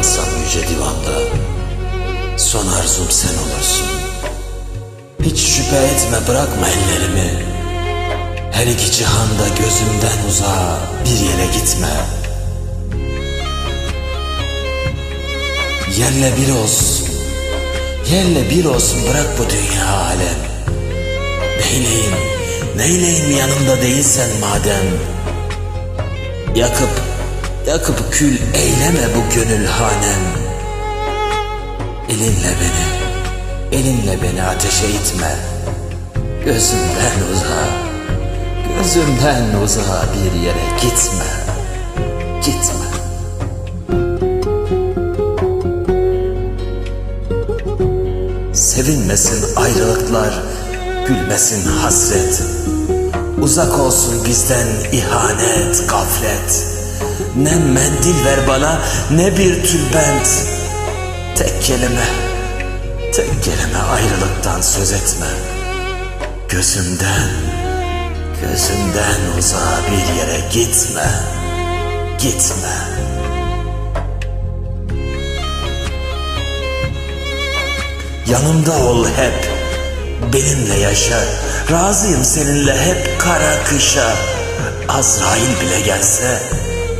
yargılansam yüce divanda. Son arzum sen olursun. Hiç şüphe etme bırakma ellerimi. Her iki cihanda gözümden uzağa bir yere gitme. Yerle bir olsun. Yerle bir olsun bırak bu dünya alem. Neyleyim, neyleyim yanımda değilsen madem? Yakıp, yakıp kül eyleme bu gönül hanem Elinle beni, elinle beni ateşe itme Gözümden uzağa, gözümden uzağa bir yere gitme Gitme Sevinmesin ayrılıklar, gülmesin hasret. Uzak olsun bizden ihanet, gaflet. Ne mendil ver bana, ne bir tülbent. Tek kelime, tek kelime ayrılıktan söz etme. Gözümden, gözümden uzağa bir yere gitme, gitme. Yanımda ol hep, benimle yaşa. Razıyım seninle hep kara kışa. Azrail bile gelse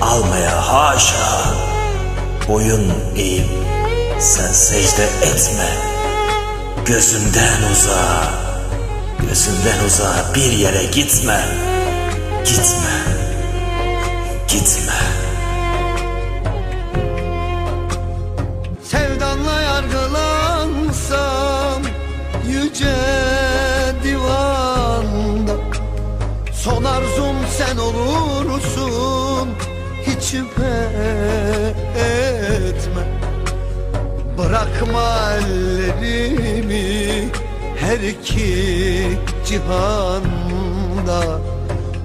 almaya haşa. Boyun eğip sen secde etme. Gözümden uzağa, gözümden uzağa bir yere gitme. Gitme, gitme. Sevdanla yargılansam yüce divanda Son arzum sen olursun hiç şüphe etme. Bırakma ellerimi her iki cihanda.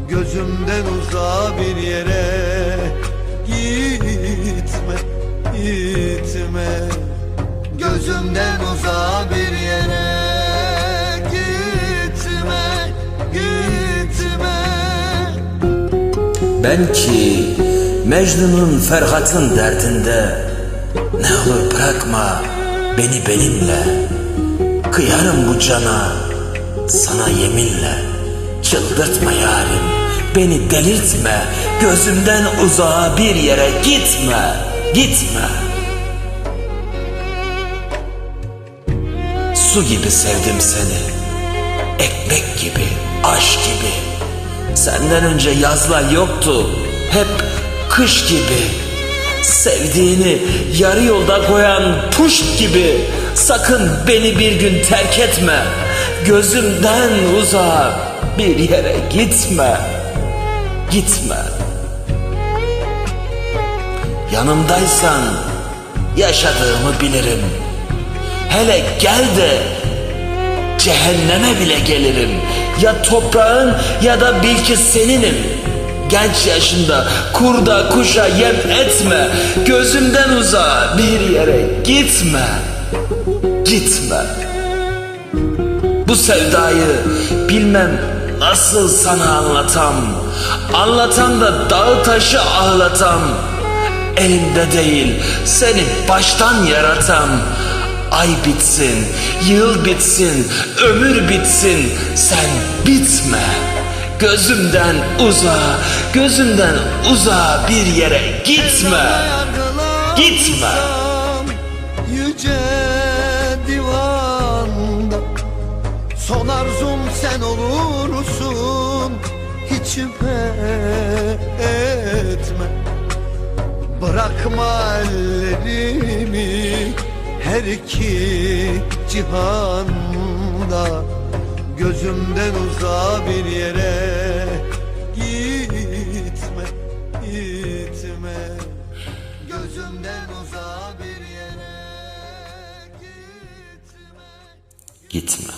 Gözümden uzağa bir yere gitme gitme. Gözümden uzağa bir yere gitme gitme. Ben ki Mecnun'un Ferhat'ın derdinde. Ne olur bırakma beni benimle. Kıyarım bu cana sana yeminle. Çıldırtma yarim beni delirtme. Gözümden uzağa bir yere gitme Gitme. Su gibi sevdim seni Ekmek gibi, aşk gibi. Senden önce yazlar yoktu Hep kış gibi Sevdiğini yarı yolda koyan puşt gibi Sakın beni bir gün terk etme Gözümden uzağa bir yere gitme Gitme Yanımdaysan yaşadığımı bilirim Hele gel de cehenneme bile gelirim. Ya toprağın ya da bil ki seninim. Genç yaşında kurda kuşa yem etme. Gözümden uzağa bir yere gitme. Gitme. Bu sevdayı bilmem nasıl sana anlatam. Anlatam da dağı taşı ağlatam. Elimde değil seni baştan yaratam. Ay bitsin, yıl bitsin, ömür bitsin, sen bitme. Gözümden uzağa, gözümden uzağa bir yere gitme. Gitme. Yüce divanda Son arzum sen olursun Hiç etme Bırakma ellerimi her iki cihanda Gözümden uzağa bir yere. Gitme, gitme. Gözümden uzağa bir yere. Gitme. Gitme.